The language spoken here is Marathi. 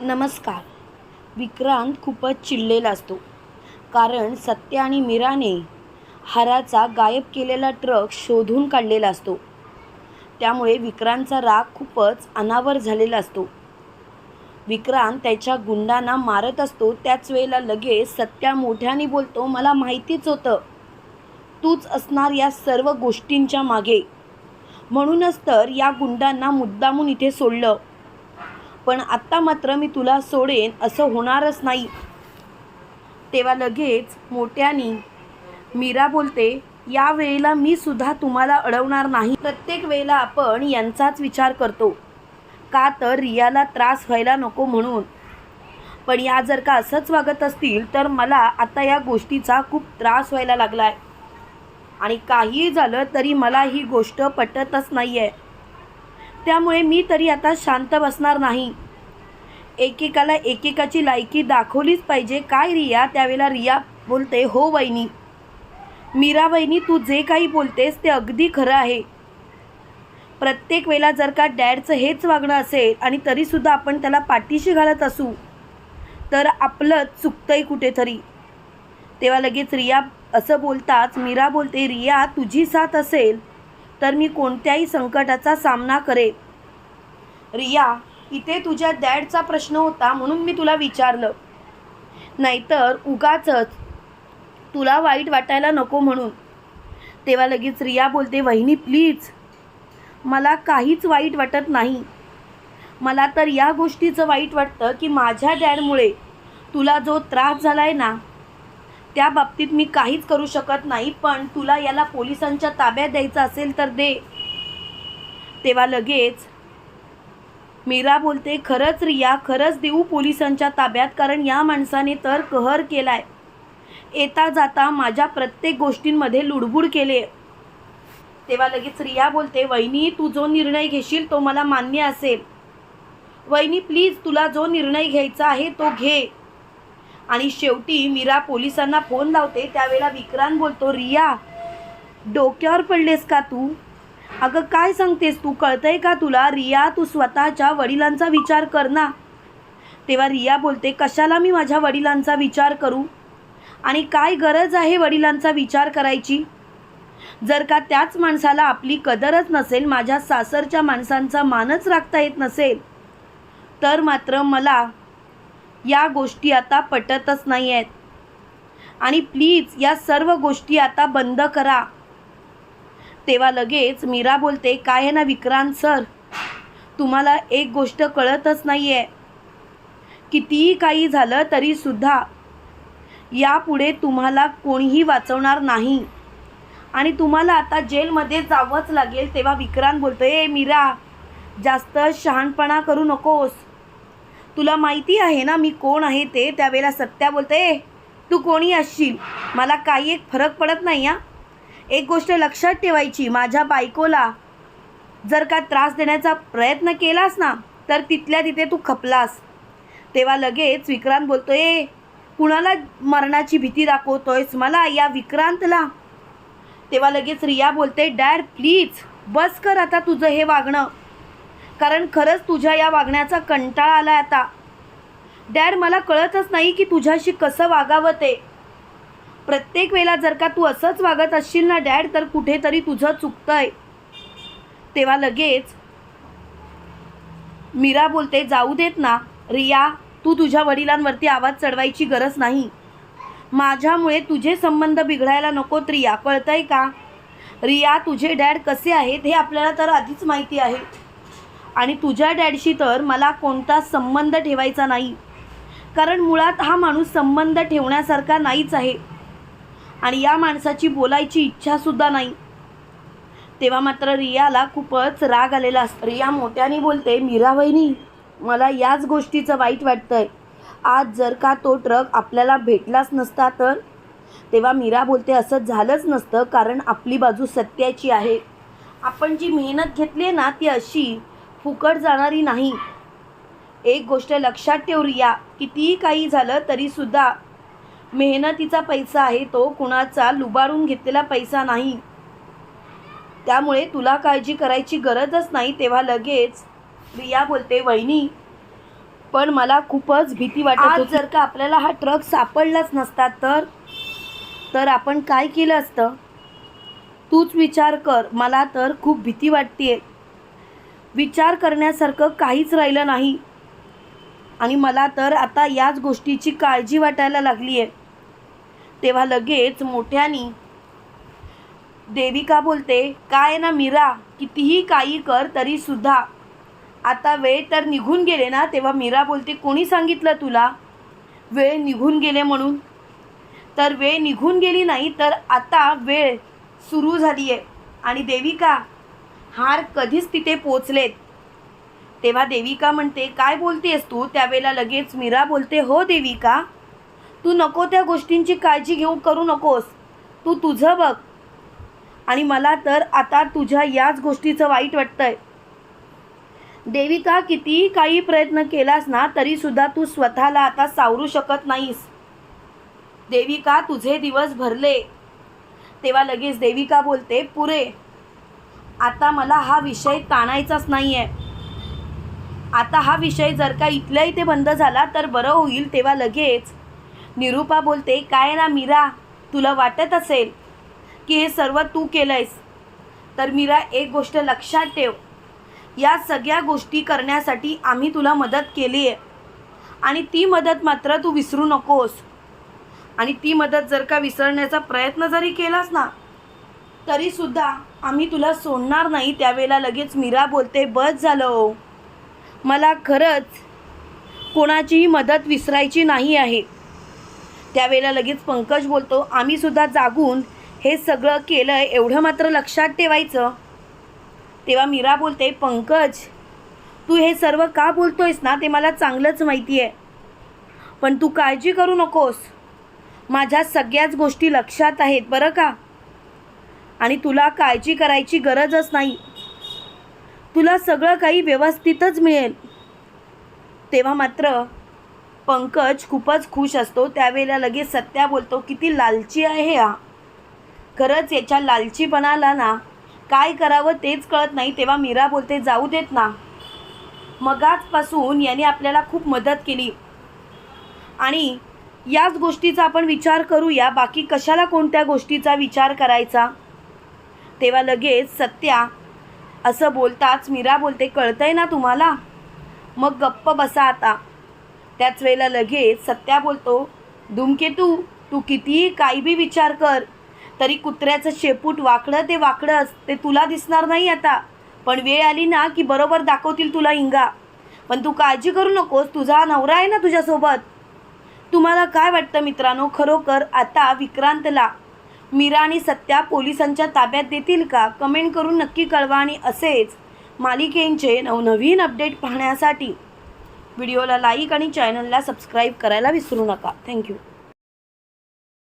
नमस्कार. विक्रांत खूपच चिडलेला असतो. कारण सत्य आणि मीराने हाराचा गायब केलेला ट्रक शोधून काढलेला असतो. त्यामुळे विक्रांतचा राग खूपच अनावर झालेला असतो. विक्रांत त्याच्या गुंडांना मारत असतो. त्याच वेळेला लगेच सत्या मोठ्याने बोलतो मला माहितीच होतं. तूच असणार या सर्व गोष्टींच्या मागे. म्हणूनच तर या गुंडांना मुद्दामून इथे सोडलं. पण आत्ता मात्र मी तुला सोडेन असं होणारच नाही. तेव्हा लगेच मोठ्यानी मीरा बोलते या वेळेला मी सुद्धा तुम्हाला अडवणार नाही. प्रत्येक वेळेला आपण यांचाच विचार करतो. का तर रियाला त्रास व्हायला नको म्हणून. पण या जर का असंच वागत असतील तर मला आता या गोष्टीचा खूप त्रास व्हायला लागला आहे आणि काहीही झालं तरी मला ही गोष्ट पटतच नाही आहे त्यामुळे मी तरी आता शांत बसणार नाही. एकेकाला एकेकाची लायकी दाखवलीच पाहिजे. काय रिया? त्यावेळेला रिया बोलते हो वहिनी. मीरा वहिनी तू जे काही बोलतेस ते अगदी खरं आहे. प्रत्येक वेळेला जर का डॅडचं हेच वागणं असेल आणि तरीसुद्धा आपण त्याला पाठीशी घालत असू तर आपलं चुकतंही कुठेतरी. तेव्हा लगेच रिया असं बोलताच मीरा बोलते रिया तुझी साथ असेल तर मी कोणत्याही संकटाचा सामना करेन. रिया इथे तुझ्या डॅडचा प्रश्न होता म्हणून मी तुला विचारलं. नाहीतर उगाचच तुला वाईट वाटायला नको म्हणून. तेव्हा लगेच रिया बोलते वहिनी प्लीज. मला काहीच वाईट वाटत नाही. मला तर या गोष्टीचं वाईट वाटतं की माझ्या डॅडमुळे तुला जो त्रास झाला आहे ना त्या बाबतीत मी काहीच करू शकत नाही पण तुला याला पोलिसांच्या ताब्यात द्यायचं असेल तर दे. तेव्हा लगेच मीरा बोलते खरंच रिया खरंच देऊ पोलिसांच्या ताब्यात कारण या माणसाने तर कहर केलाय. येता जाता माझ्या प्रत्येक गोष्टींमध्ये लुडबुड केले. तेव्हा लगेच रिया बोलते वहिनी तू जो निर्णय घेशील तो मला मान्य असेल. वहिनी प्लीज तुला जो निर्णय घ्यायचा आहे तो घे. आणि शेवटी मीरा पोलिसांना फोन लावते. त्यावेळेला विक्रांत बोलतो रिया डोक्यावर पडलेस का तू? अगं काय सांगतेस तू? कळतंय का तुला? रिया तू स्वतःच्या वडिलांचा विचार कर ना. तेव्हा रिया बोलते कशाला मी माझ्या वडिलांचा विचार करू? आणि काय गरज आहे वडिलांचा विचार करायची? जर का त्याच माणसाला आपली कदरच नसेल माझ्या सासरच्या माणसांचा मानच राखता येत नसेल तर मात्र मला या गोष्टी आता पटतच नाही आहेत आणि प्लीज या सर्व गोष्टी आता बंद करा. तेव्हा लगेच मीरा बोलते काय आहे ना विक्रांत सर? तुम्हाला एक गोष्ट कळतच नाही आहे कितीही काही झालं तरीसुद्धा यापुढे तुम्हाला कोणीही वाचवणार नाही. आणि तुम्हाला आता जेलमध्ये जावंच लागेल. तेव्हा विक्रांत बोलतो ए मीरा जास्त शहाणपणा करू नकोस. तुला माहिती आहे ना मी कोण आहे ते? त्यावेळेला सत्या बोलते ए तू कोणी असशील? मला काही एक फरक पडत नाही हा? एक गोष्ट लक्षात ठेवायची माझ्या बायकोला जर का त्रास देण्याचा प्रयत्न केलास ना तर तिथल्या तिथे तू खपलास. तेव्हा लगेच विक्रांत बोलतो ए कुणाला मरणाची भीती दाखवतोयस मला या विक्रांतला? तेव्हा लगेच रिया बोलते डॅड प्लीज बस कर आता तुझं हे वागणं. कारण खरंच तुझ्या या वागण्याचा कंटाळा आला आता. डॅड मला कळतच नाही की तुझ्याशी कसं वागावं ते. प्रत्येक वेळेला जर का तू असंच वागत असशील ना डॅड तर कुठेतरी तुझं चुकतंय. तेव्हा लगेच मीरा बोलते जाऊ देत ना रिया तू तुझ्या वडिलांवरती आवाज चढवायची गरज नाही. माझ्यामुळे तुझे संबंध बिघडायला नकोत रिया कळतंय का? रिया तुझे डॅड कसे आहेत हे आपल्याला तर आधीच माहिती आहे. आणि तुझ्या डॅडशी तर मला कोणता संबंध ठेवायचा नाही. कारण मुळात हा माणूस संबंध ठेवण्यासारखा नाहीच आहे. आणि या माणसाची बोलायची इच्छासुद्धा नाही. तेव्हा मात्र रियाला खूपच राग आलेला असतो. रिया मोठ्याने बोलते मीरा वहिनी मला याच गोष्टीचं वाईट वाटतं आहे आज जर का तो ट्रक आपल्याला भेटलाच नसता तर? तेव्हा मीरा बोलते असं झालंच नसतं कारण आपली बाजू सत्याची आहे. आपण जी मेहनत घेतली आहे ना ती अशी फुकट जाणारी नाही. एक गोष्ट लक्षात ठेव रिया कितीही काही झालं तरीसुद्धा मेहनतीचा पैसा आहे तो कुणाचा लुबाडून घेतलेला पैसा नाही. त्यामुळे तुला काळजी करायची गरजच नाही तेव्हा लगेच रिया बोलते वहिनी पण मला खूपच भीती वाटत जर का आपल्याला हा ट्रक सापडलाच नसता तर? तर आपण काय केलं असतं? तूच विचार कर मला तर खूप भीती वाटते विचार करण्यासारखं काहीच राहिलं नाही. आणि मला तर आता याच गोष्टीची काळजी वाटायला लागली आहे तेव्हा लगेच मोठ्यानी देविका बोलते काय ना मीरा कितीही काही कर तरीसुद्धा आता वेळ तर निघून गेले ना तेव्हा मीरा बोलते कोणी सांगितलं तुला? वेळ निघून गेले म्हणून. तर वेळ निघून गेली नाही तर आता वेळ सुरू झाली आहे आणि देविका हार कधीच तिथे पोचलेत. तेव्हा देविका म्हणते काय बोलतेस तू? त्यावेळेला लगेच मीरा बोलते हो देविका तू नको त्या गोष्टींची काळजी घेऊ करू नकोस. तू तुझं बघ. आणि मला तर आता तुझ्या याच गोष्टीचं वाईट वाटतंय. देविका कितीही काही प्रयत्न केलास ना तरीसुद्धा तू स्वतःला आता सावरू शकत नाहीस. देविका तुझे दिवस भरले. तेव्हा लगेच देविका बोलते पुरे आता मला हा विषय ताणायचाच नाही आहे आता हा विषय जर का इथल्या इथे बंद झाला तर बरं होईल तेव्हा लगेच. निरूपा बोलते काय ना मीरा तुला वाटत असेल की हे सर्व तू केलं आहेस तर मीरा एक गोष्ट लक्षात ठेव. या सगळ्या गोष्टी करण्यासाठी आम्ही तुला मदत केली आहे आणि ती मदत मात्र तू विसरू नकोस. आणि ती मदत जर का विसरण्याचा प्रयत्न जरी केलास ना तरीसुद्धा आम्ही तुला सोडणार नाही त्यावेळेला लगेच मीरा बोलते बस झालं हो. मला खरंच कोणाचीही मदत विसरायची नाही आहे. त्यावेळेला लगेच पंकज बोलतो आम्हीसुद्धा जागून हे सगळं केलं आहे एवढं मात्र लक्षात ठेवायचं. तेव्हा मीरा बोलते पंकज तू हे सर्व का बोलतोयस ना ते मला चांगलंच माहिती आहे पण तू काळजी करू नकोस. माझ्या सगळ्याच गोष्टी लक्षात आहेत बरं का? आणि तुला काळजी करायची गरजच नाही. तुला सगळं काही व्यवस्थितच मिळेल. तेव्हा मात्र पंकज खूपच खुश असतो. त्यावेळेला लगेच सत्या बोलतो किती लालची आहे हा. खरंच याच्या लालचीपणाला ना काय करावं तेच कळत नाही. तेव्हा मीरा बोलते जाऊ देत ना. मगाचपासून याने आपल्याला खूप मदत केली. आणि याच गोष्टीचा आपण विचार करूया. बाकी कशाला कोणत्या गोष्टीचा विचार करायचा? तेव्हा लगेच सत्या असं बोलताच मीरा बोलते कळतंय ना तुम्हाला? मग गप्प बसा आता. त्याच वेळेला लगेच सत्या बोलतो धूमकेतू तू कितीही काही बी विचार कर. तरी कुत्र्याचं शेपूट वाकडं ते वाकडंच ते तुला दिसणार नाही आता. पण वेळ आली ना की बरोबर दाखवतील तुला हिंगा पण तू काळजी करू नकोस तुझा नवरा आहे ना तुझ्यासोबत. तुम्हाला काय वाटतं मित्रांनो? खरोखर आता विक्रांतला मीरा आणि सत्या पोलिसांच्या ताब्यात देतील का? कमेंट करून नक्की कळवा आणि असेच मालिकेंचे नवनवीन अपडेट पाहण्यासाठी व्हिडिओला लाईक आणि चॅनलला सबस्क्राईब करायला विसरू नका. थँक्यू.